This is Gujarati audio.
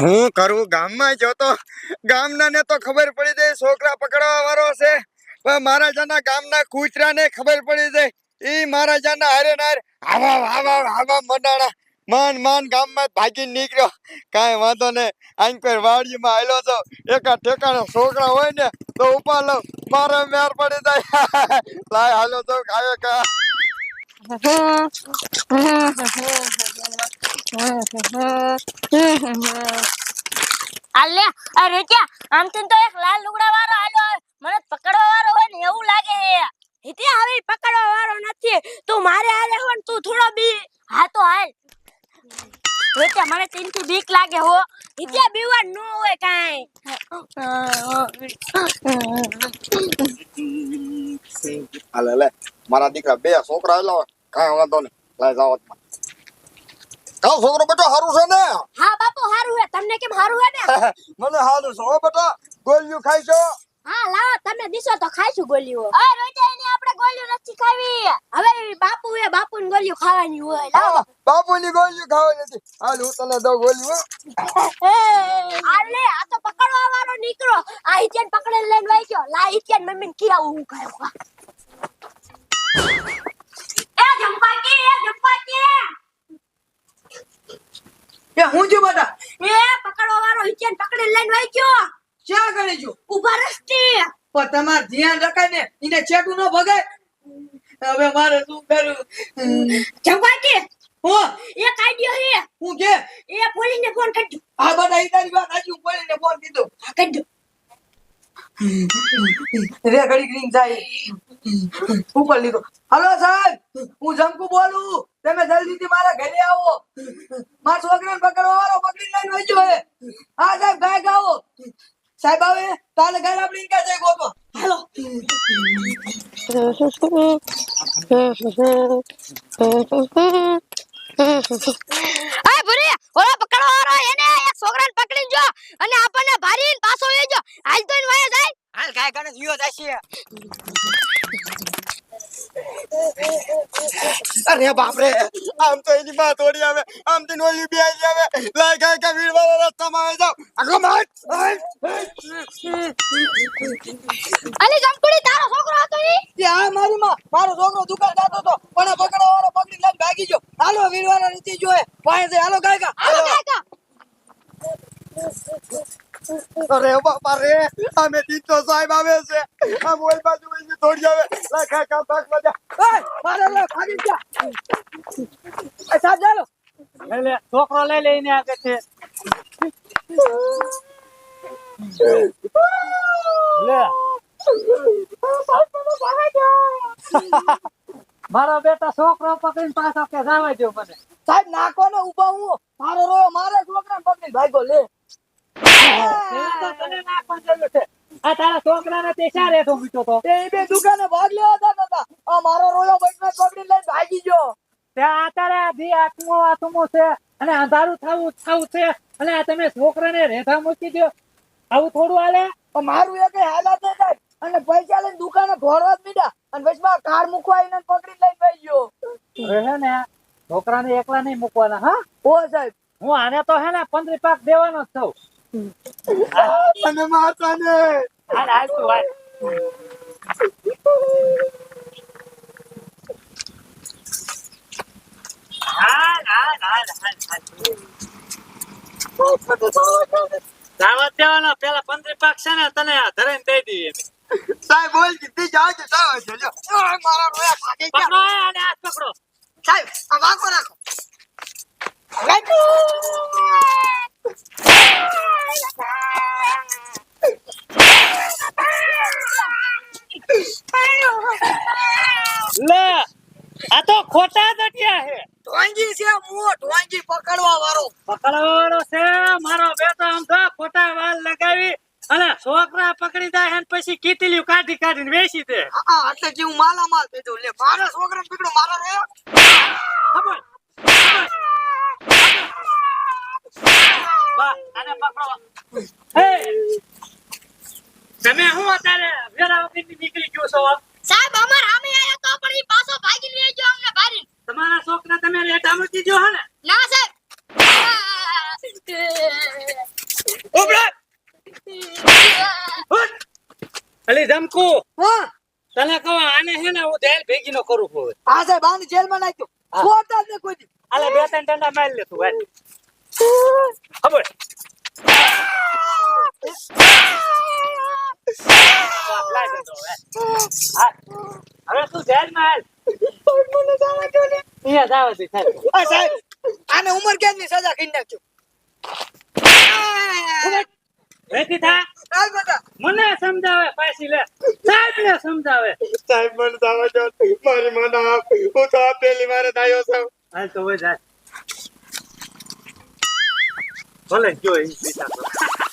શું કરું? ગામમાં જો તો ગામના ને તો ખબર પડી જાય, છોકરા પકડવા વાળો છે. પણ મારા જાના ગામના કૂતરાને ખબર પડી જાય. ઈ મારા જાના હારે નાર આવા આવા આવા મંડાણા માન માન ગામમાં ભાગી નીકળ્યો કાંઈ વાંધો આંક કોઈ વાડીમાં આવેલો તો એકા ઠેકાણા છોકરા હોય ને, તો ઉપા લઉં. મારે મેર પડી જાય. લાય, હાલો તો ખાવે કા. આલે અરે ક્યાં આમ તો તો એક લાલ લુગડા વાળો આલો મને પકડવા વાળો હોય ને એવું લાગે હે હિતે હવે પકડવા વાળો નથી. તું મારે હાલે હો ને તું થોડો બી. હા તો હાલ. રોત્યા મને તેનથી બીક લાગે હો. હિતે બીવા ન હોય કાઈ. હાલે લે. મારા દીકરા બે છોકરા આવેલા કાઈ વાંધો નહીં. લાય જાઓ કાં છોકરો બેટો હારું છે ને? હા બાપુ હારું હે તમને કેમ હારું હે ને? મને હારું છે. હો બેટા ગોળિયું ખાઈ છો? હા લાવો તમે દીશો તો ખાઈશું ગોલીઓ અરે રોજા એની આપણે ગોલીઓ નથી ખાવી. હવે બાપુ એ બાપુ ની ગોલીઓ ખાવાની હોય. લાવો. બાપુ ની ગોળિયું ખાવાની નથી હાલ હું તને દઉં ગોળિયું આલે આ તો પકડવા વાળો નીકળો. આ હિત્યાન પકડીને લઈને વઈ ગયો. લા હિત્યાન મમ્મીને આવું હું ખાયો એ જંપાકી એ જંપાકી એ હું છું બેટા એ પકડવા વાળો હિત્યાન પકડી લઈને વઈ ગયો? ક્યાં કરી છો? ઊભા રસ્તી પણ તમાર ધ્યાન રખાય ને એને છેટું ન ભગાય. હવે મારે શું કરું? જવાટી હો. એ કાઢ્યો હે. હું કે? એ પોલીસ ને ફોન કરજો આ બધા તારી વાત આજે હું બોલીને ફોન કીધું કરજો રે ઘડી ગ્રીન જાય. ઉપર લીધો. હલો સાહેબ, હું જંકુ બોલું. તમે જલ્દીથી મારા ઘરે આવો. મારા છોકરાને પકડવા વાળો પકડી લઈને વઈ ગયો હે. સાહેબ, ગાય ગાવો. સાહેબ આવે તાલે ઘરે આપણે ક્યાં જાય ગોતો. હાલો આ ભૂરી ઓલા પકડવા વાળો એને એક છોકરાને પકડી જો અને આપણને ભારીને પાછો લઈ જો હાલ તો એને વાયા જાય હાલ ગાય ગણેશ વિયો જાય અરે બાપ રે આમ તો એની માં થોડી આવે આમ થી નોલી બી આવી આવે. લાય ગાય કે વીર વાળા રસ્તામાં આવી જાવ આગો માર. અલે જમકુડી તારો છોકરો હતો ઈ? કે આ મારી માં મારો છોકરો દુકાન જાતો હતો પણ પકડો વાળો પકડી લઈને ભાગી ગયો. હાલો વીરવાના નથી જોયે પાસે હાલો ગાયકા હાલો કાકા અરે બાપા રે અમે તીતો સાહેબ આવે છે. આ મોલ બાજુ થોડી આવે. લાય કામ ભાગ મજા. મારે લે ખાલી જા. એ સાહેબ ચાલો લે છોકરો લઈ લઈને આગળ છે. લે. મારો બેટા છોકરો પકડીને પાછો કે જવા દો મને. સાહેબ નાખો ને ઊભા હું. મારો રોયો મારે છોકરા પકડી ભાગ્યો લે. તને નાખવા છે. આ તારા છોકરાને તે રેઠો મૂક્યો તો. તે બે દુકાને ભાગ લેવા જતા હતા આ મારો રોયો બૈકને પકડી લઈને ભાગી ગયો. ત્યાં અત્યારે આ આત્મો આત્મો છે અને અંધારું થવું થવું છે અને આ તમે છોકરાને રેઠા મૂકી દો આવું થોડું હાલે? મારું એ કઈ હાલત નહીં અને પૈસા લઈને દુકાને ધોરવા જ મીડા અને પછી કાર મૂકવા એને પકડી લઈને ભાઈ ગયો. હે ને છોકરાને એકલા નહીં મૂકવાના હા? ઓ સાહેબ. હું આને તો હે ને પંદરી પાક દેવાનો જ છું અને મારતા ને હાલ હાલ તું હાલ હાલ હાલ હાલ હાલ. હાલ દાવત દેવાનો. પેલા પંદરી પાક છે ને તને ધરાઈને દઈ દઈએ સાહેબ બોલ કીધી જાવ. મારા રોયા પકડો એ હાથ પકડો. સાહેબ આ વાંકો લે આ તો ખોટા દટિયા હે ઢોંગી છે મો ઢોંગી પકડવા વાળો પકડવાનો છે મારો બેટો આમ તો ખોટા વાલ લગાવી અને છોકરા પકડી જાય અને પછી કીટલી કાઢી કાઢીને વેચી દે. આ એટલે કે હું માલામાલ થઈ લે મારા છોકરા પકડો મારો રે ખબર? બા આને પકડો. એ તમે હું અત્યારે વેરા વખતની નીકળી ગયો છો સાહેબ અમાર સામે આયા તો પણ ઈ પાછો ભાગી લઈ ગયો અમને ભારી તમારા છોકરા તમે રેટા મૂકી દો હે ને ના સાહેબ હા. તને કહો આને હે ને હું જેલ ભેગી નો કરું છું. આ સાહેબ આને જેલમાં નાખ્યો. હા. છોડતા કોઈ આલે બે ત્રણ ડંડા મારી લે તું ભાઈ ખબર? લાય દે તો હવે. તું જેલમાં હાલ. અહીંયા જાવ દે સાહેબ. આ સાહેબ આને ઉંમર સજા કરી નાખ્યો? વેચી થા? હાલ બેટા મને સમજાવે પાછી લે. સાહેબ ને સમજાવે. સાહેબ મને દાવા જો મારી મને આપ. હું તો આ પહેલી વાર જ આવ્યો છું. હાલ તો હોય જાય. ભલે જો એ તો.